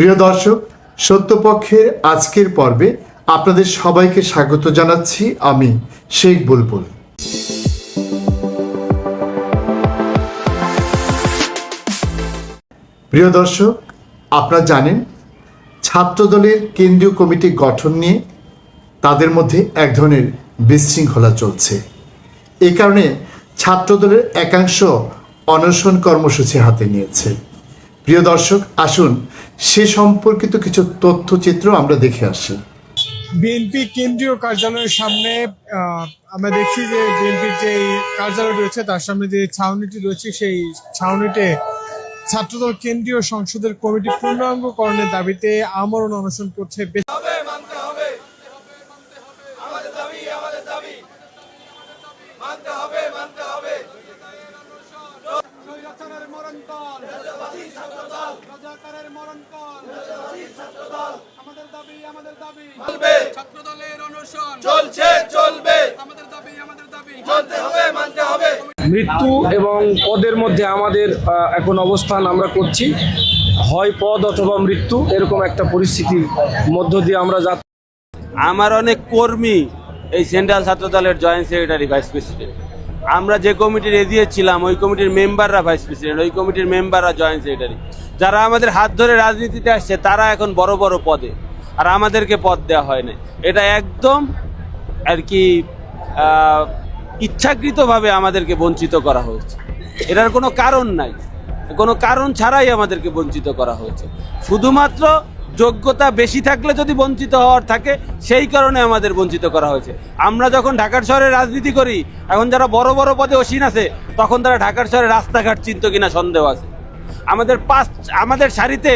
প্রিয় দর্শক সত্যপক্ষের আজকের পর্বে আপনাদের সবাইকে স্বাগত জানাচ্ছি আমি শেখ বুলবুল। প্রিয় দর্শক, আপনারা জানেন, ছাত্রদলের কেন্দ্রীয় কমিটি গঠন নিয়ে তাদের মধ্যে এক ধরনের বিশৃঙ্খলা চলছে। এই কারণে ছাত্রদলের একাংশ অনশন কর্মসূচি হাতে নিয়েছে। প্রিয় দর্শক, আসুন সে সম্পর্কিত কিছু তথ্যচিত্র আমরা দেখে আসি। বিএনপি কেন্দ্রীয় কার্যালয়ের সামনে আমরা দেখছি যে বিএনপির যে কার্যালয় রয়েছে, তার সামনে যে ছাউনিটি রয়েছে, সেই ছাউনিতে ছাত্রদল কেন্দ্রীয় সংসদের কমিটি পূর্ণাঙ্গকরণের দাবিতে আমরণ অনশন করছে। দাবি। আমাদের দাবি অনশন। চলছে চলবে। আমাদের দাবি আমাদের দাবি। মানতে হবে মানতে হবে। মৃত্যু এবং পদের মধ্যে আমাদের এখন অবস্থান আমরা করছি। হয় পদ অথবা মৃত্যু এরকম একটা পরিস্থিতির মধ্য দিয়ে আমরা যাচ্ছি। আমার অনেক কর্মী এই সেন্ট্রাল ছাত্রদলের জয়েন্ট সেক্রেটারি ভাইস প্রেসিডেন্ট। আমরা যে কমিটির এদিয়েছিলাম ওই কমিটির মেম্বাররা ভাইস প্রেসিডেন্ট ওই কমিটির মেম্বাররা জয়েন্ট সেক্রেটারি। যারা আমাদের হাত ধরে রাজনীতিতে আসছে তারা এখন বড় বড় পদে। আর আমাদেরকে পদ দেওয়া হয় না এটা একদম আর কি ইচ্ছাকৃতভাবে আমাদেরকে বঞ্চিত করা হয়েছে। এটার কোনো কারণ নাই। কোনো কারণ ছাড়াই আমাদেরকে বঞ্চিত করা হয়েছে। শুধুমাত্র যোগ্যতা বেশি থাকলে যদি বঞ্চিত হওয়ার থাকে, সেই কারণে আমাদের বঞ্চিত করা হয়েছে। আমরা যখন ঢাকার শহরে রাজনীতি করি, এখন যারা বড় বড় পদে অসীন আছে, তখন তারা ঢাকার শহরে রাস্তাঘাট চিনত কিনা সন্দেহ আছে। আমাদের পাঁচ, আমাদের সারিতে,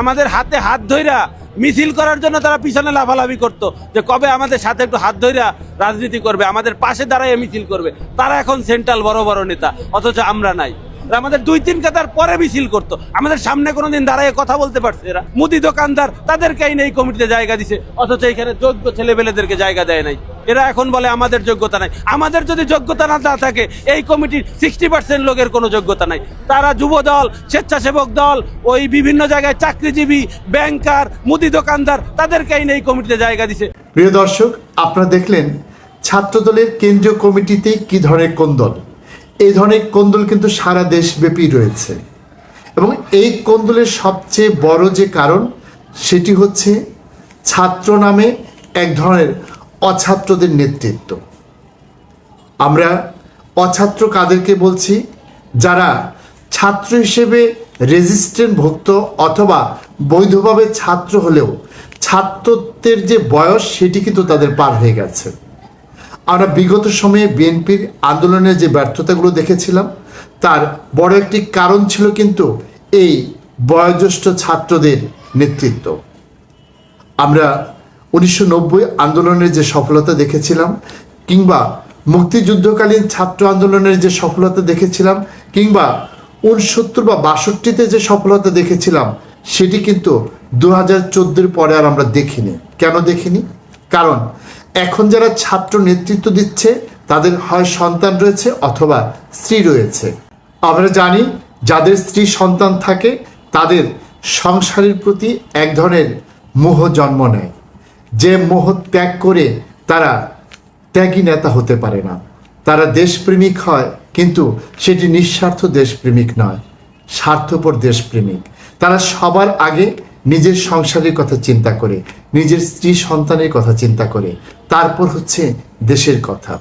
আমাদের হাতে হাত ধৈরা মিছিল করার জন্য তারা পিছনে লাভালাভি করতো যে কবে আমাদের সাথে একটু হাত ধৈরা রাজনীতি করবে, আমাদের পাশে দাঁড়াইয়ে মিছিল করবে। তারা এখন সেন্ট্রাল বড় বড় নেতা, অথচ আমরা নাই। আমাদের দুই তিন কাতার পরে মিছিল করতো। আমাদের সামনে কোনোদিন দাঁড়াইয়ে কথা বলতে পারছে এরা। মুদি দোকানদার তাদেরকে এই কমিটিতে জায়গা দিছে। অথচ এখানে যোগ্য ছেলেবেলেদেরকে জায়গা দেয় নাই। এরা এখন বলে, আমাদের যোগ্যতা নাই। আমাদের যদি যোগ্যতা না থাকে, এই কমিটির সিক্সটি পার্সেন্ট লোকের কোনো যোগ্যতা নাই। তারা যুব দল, স্বেচ্ছাসেবক দল, ওই বিভিন্ন জায়গায় চাকরিজীবী, ব্যাংকার, মুদি দোকানদার তাদেরকে এই কমিটিতে জায়গা দিছে। প্রিয় দর্শক, আপনারা দেখলেন ছাত্রদলের কেন্দ্রীয় কমিটিতে কি ধরনের কোন্দল এই ধরনের কোন্দল কিন্তু সারা দেশব্যাপী রয়েছে। এবং এই কোন্দলের সবচেয়ে বড় যে কারণ, সেটি হচ্ছে ছাত্র নামে এক ধরনের অছাত্রদের নেতৃত্ব। আমরা অছাত্র কাদেরকে বলছি, যারা ছাত্র হিসেবে রেজিস্ট্রেন্ট ভুক্ত অথবা বৈধভাবে ছাত্র হলেও ছাত্রত্বের যে বয়স, সেটি কিন্তু তাদের পার হয়ে গেছে। আমরা বিগত সময়ে বিএনপির আন্দোলনের যে ব্যর্থতাগুলো দেখেছিলাম, তার বড় একটি কারণ ছিল কিন্তু এই বয়োজ্যেষ্ঠ ছাত্রদের নেতৃত্ব। আমরা উনিশশো নব্বই আন্দোলনের যে সফলতা দেখেছিলাম, কিংবা মুক্তিযুদ্ধকালীন ছাত্র আন্দোলনের যে সফলতা দেখেছিলাম, কিংবা উনসত্তর বা বাষট্টিতে যে সফলতা দেখেছিলাম, সেটি কিন্তু দু হাজার পরে আর আমরা দেখিনি। কেন দেখিনি? কারণ এখন যারা ছাত্র নেতৃত্ব দিচ্ছে, তাদের হয় সন্তান রয়েছে অথবা স্ত্রী রয়েছে। আমরা জানি, যাদের স্ত্রী সন্তান থাকে, তাদের সংসারের প্রতি এক ধরনের মোহ জন্ম নেয়। যে মোহ ত্যাগ করে তারা ত্যাগী নেতা হতে পারে না। তারা দেশপ্রেমিক হয়, কিন্তু সেটি নিঃস্বার্থ দেশপ্রেমিক নয়, স্বার্থপর দেশপ্রেমিক। তারা সবার আগে নিজের সংসারের কথা চিন্তা করে, নিজের স্ত্রী সন্তানের কথা চিন্তা করে, তারপর হচ্ছে দেশের কথা।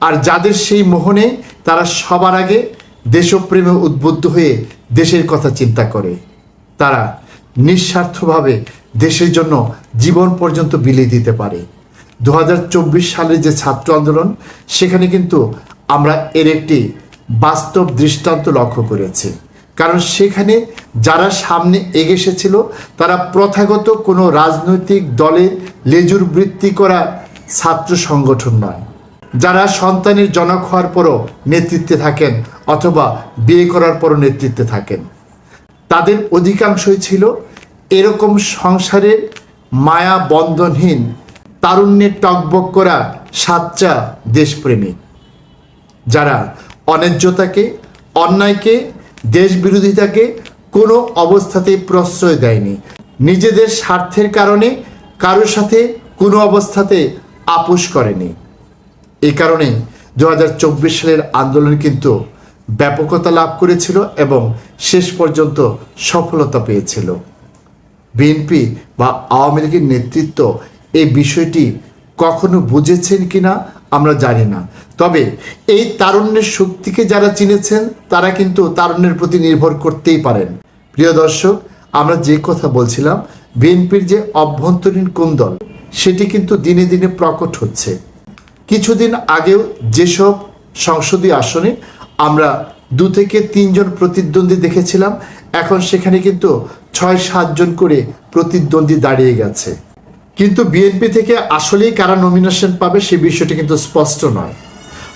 আর যাদের সেই মোহনে তারা সবার আগে দেশপ্রেমে উদ্বুদ্ধ হয়ে দেশের কথা চিন্তা করে, তারা নিঃস্বার্থভাবে দেশের জন্য জীবন পর্যন্ত বিলিয়ে দিতে পারে। দু হাজার চব্বিশ সালের যে ছাত্র আন্দোলন, সেখানে কিন্তু আমরা এর একটি বাস্তব দৃষ্টান্ত লক্ষ্য করেছি। কারণ সেখানে যারা সামনে এগিয়ে এসেছিল, তারা প্রথাগত কোনো রাজনৈতিক দলের লেজুর বৃত্তি করা ছাত্র সংগঠন নয়। যারা সন্তানের জনক হওয়ার পরও নেতৃত্বে থাকেন অথবা বিয়ে করার পরও নেতৃত্বে থাকেন, তাদের অধিকাংশই ছিল এরকম সংসারের মায়া বন্ধনহীন তারুণ্যের টকবক করা সাচ্চা দেশপ্রেমিক। যারা অন্যায্যতাকে, অন্যায়কে দেশ বিরোধিতাকে কোনো অবস্থাতে প্রশ্রয় দেয়নি। নিজেদের স্বার্থের কারণে কারোর সাথে কোনো অবস্থাতে আপোষ করেনি। এই কারণে দু সালের আন্দোলন কিন্তু ব্যাপকতা লাভ করেছিল এবং শেষ পর্যন্ত সফলতা পেয়েছিল। বিএনপি বা আওয়ামী লীগের নেতৃত্ব এই বিষয়টি কখনো বুঝেছেন কিনা আমরা জানি না। তবে এই তারুণ্যের শক্তিকে যারা চিনেছেন, তারা কিন্তু তারুণ্যের প্রতি নির্ভর করতেই পারেন। প্রিয় দর্শক, আমরা যে কথা বলছিলাম, বিএনপির যে অভ্যন্তরীণ কুন্দল, সেটি কিন্তু দিনে দিনে প্রকট হচ্ছে। কিছুদিন আগেও যেসব সংসদীয় আসনে আমরা দু থেকে তিনজন প্রতিদ্বন্দ্বী দেখেছিলাম, এখন সেখানে কিন্তু ছয় সাতজন করে প্রতিদ্বন্দ্বী দাঁড়িয়ে গেছে। কিন্তু বিএনপি থেকে আসলেই কারা নমিনেশন পাবে সে বিষয়টি কিন্তু স্পষ্ট নয়।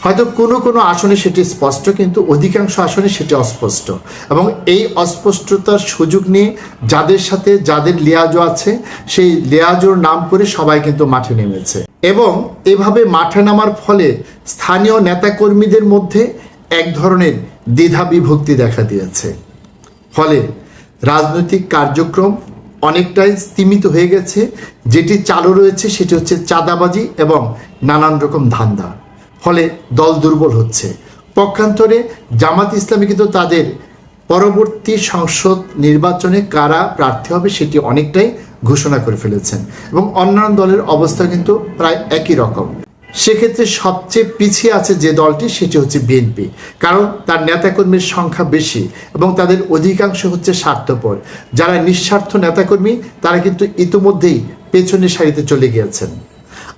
হয়তো কোনো কোনো আসনে সেটি স্পষ্ট, কিন্তু অধিকাংশ আসনে সেটি অস্পষ্ট। এবং এই অস্পষ্টতার সুযোগ নিয়ে যাদের সাথে যাদের লিয়াজো আছে, সেই লিয়াজোর নাম করে সবাই কিন্তু মাঠে নেমেছে। এবং এভাবে মাঠে নামার ফলে স্থানীয় নেতাকর্মীদের মধ্যে এক ধরনের দ্বিধা বিভক্তি দেখা দিয়েছে। ফলে রাজনৈতিক কার্যক্রম অনেকটাই স্তীমিত হয়ে গেছে। যেটি চালু রয়েছে সেটি হচ্ছে চাঁদাবাজি এবং নানান রকম ধান্দা। ফলে দল দুর্বল হচ্ছে। পক্ষান্তরে জামাত ইসলামী কিন্তু তাদের পরবর্তী সংসদ নির্বাচনে কারা প্রার্থী হবে সেটি অনেকটাই ঘোষণা করে ফেলেছেন। এবং অন্যান্য দলের অবস্থা কিন্তু প্রায় একই রকম। সেক্ষেত্রে সবচেয়ে পিছিয়ে আছে যে দলটি, সেটি হচ্ছে বিএনপি কারণ তার নেতাকর্মীর সংখ্যা বেশি এবং তাদের অধিকাংশ হচ্ছে স্বার্থপর। যারা নিঃস্বার্থ নেতাকর্মী, তারা কিন্তু ইতিমধ্যেই পেছনের সারিতে চলে গিয়েছেন।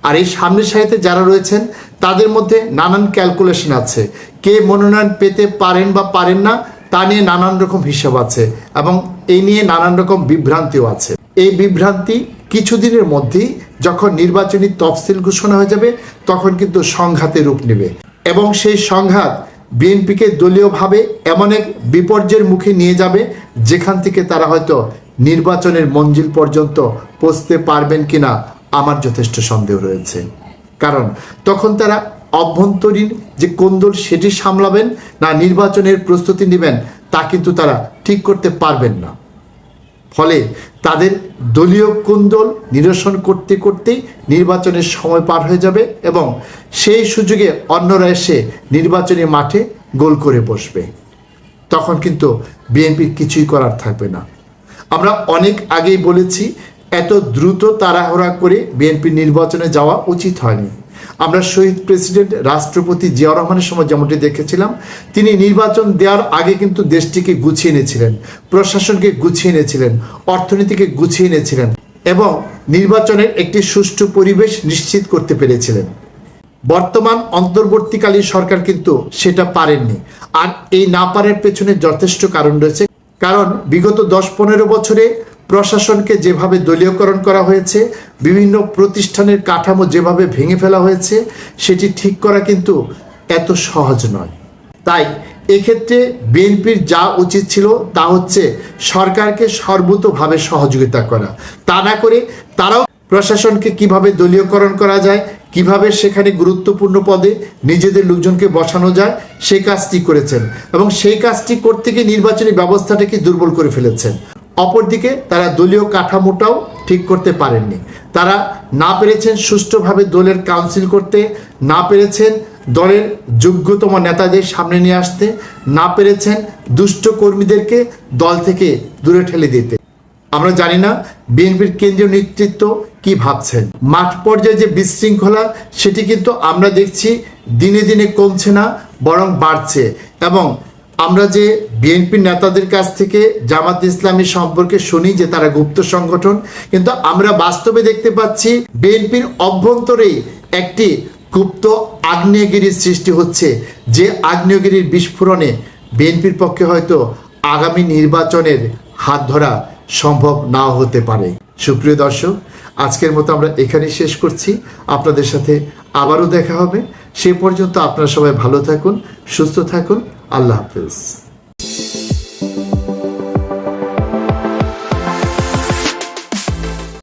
আর এই সামনের সারিতে যারা রয়েছেন, তাদের মধ্যে নানান ক্যালকুলেশন আছে। কে মনোনয়ন পেতে পারেন বা পারেন না, তা নিয়ে নানান রকম হিসাব আছে এবং এই নিয়ে নানান রকম বিভ্রান্তিও আছে। এই বিভ্রান্তি কিছুদিনের মধ্যেই যখন নির্বাচনী তফসিল ঘোষণা হয়ে যাবে, তখন কিন্তু সংঘাতে রূপ নেবে। এবং সেই সংঘাত বিএনপিকে দলীয়ভাবে এমন এক বিপর্যয়ের মুখে নিয়ে যাবে, যেখান থেকে তারা হয়তো নির্বাচনের মঞ্জিল পর্যন্ত পৌঁছতে পারবেন কিনা আমার যথেষ্ট সন্দেহ রয়েছে। কারণ তখন তারা অভ্যন্তরীণ যে কোন্দল সেটি সামলাবেন, না নির্বাচনের প্রস্তুতি নেবেন, তা কিন্তু তারা ঠিক করতে পারবেন না। ফলে তাদের দলীয় কুন্দল নিরসন করতে করতেই নির্বাচনের সময় পার হয়ে যাবে এবং সেই সুযোগে অন্যরা এসে নির্বাচনী মাঠে গোল করে বসবে। তখন কিন্তু বিএনপির কিছুই করার থাকবে না। আমরা অনেক আগেই বলেছি, এত দ্রুত তাড়াহুড়া করে বিএনপি নির্বাচনে যাওয়া উচিত হয়নি। আমরা শহীদ প্রেসিডেন্ট রাষ্ট্রপতি জিয়াউর রহমানের সময় যেমনটি দেখেছিলাম, তিনি নির্বাচন দেওয়ার আগে কিন্তু দেশটিকে গুছিয়ে এনেছিলেন, প্রশাসনকে গুছিয়ে এনেছিলেন, অর্থনীতিকে গুছিয়ে এনেছিলেন এবং নির্বাচনের একটি সুষ্ঠু পরিবেশ নিশ্চিত করতে পেরেছিলেন। বর্তমান অন্তর্বর্তীকালীন সরকার কিন্তু সেটা পারেননি। আর এই না পারার পেছনে যথেষ্ট কারণ রয়েছে। কারণ বিগত দশ পনেরো বছরে প্রশাসনকে যেভাবে দলীয়করণ করা হয়েছে, বিভিন্ন প্রতিষ্ঠানের কাঠামো যেভাবে ভেঙে ফেলা হয়েছে, সেটি ঠিক করা কিন্তু এত সহজ নয়। তাই এক্ষেত্রে বিএনপির যা উচিত ছিল তা হচ্ছে সরকারকে সর্বতভাবে সহযোগিতা করা। তা না করে তারাও প্রশাসনকে কীভাবে দলীয়করণ করা যায়, কীভাবে সেখানে গুরুত্বপূর্ণ পদে নিজেদের লোকজনকে বসানো যায় সেই কাজটি করেছেন এবং সেই কাজটি করতে গিয়ে নির্বাচনী ব্যবস্থাটাকে দুর্বল করে ফেলেছেন। অপরদিকে তারা দলীয় কাঠামোটাও ঠিক করতে পারেননি। তারা না পেরেছেন সুষ্ঠুভাবে দলের কাউন্সিল করতে, না পেরেছেন দলের যোগ্যতম নেতাদের সামনে নিয়ে আসতে, না পেরেছেন দুষ্ট কর্মীদেরকে দল থেকে দূরে ঠেলে দিতে। আমরা জানি না বিএনপির কেন্দ্রীয় নেতৃত্ব কি ভাবছেন। মাঠ পর্যায়ে যে বিশৃঙ্খলা, সেটি কিন্তু আমরা দেখছি দিনে দিনে কমছে না, বরং বাড়ছে। এবং আমরা যে বিএনপির নেতাদের কাছ থেকে জামাত ইসলামী সম্পর্কে শুনি যে তারা গুপ্ত সংগঠন, কিন্তু আমরা বাস্তবে দেখতে পাচ্ছি বিএনপির অভ্যন্তরেই একটি গুপ্ত আগ্নেয়গিরির সৃষ্টি হচ্ছে, যে আগ্নেয়গিরির বিস্ফোরণে বিএনপির পক্ষে হয়তো আগামী নির্বাচনের হাত ধরা সম্ভব নাও হতে পারে। সুপ্রিয় দর্শক, আজকের মতো আমরা এখানেই শেষ করছি। আপনাদের সাথে আবারও দেখা হবে। সে পর্যন্ত আপনারা সবাই ভালো থাকুন, সুস্থ থাকুন। আল্লাহ হাফেজ।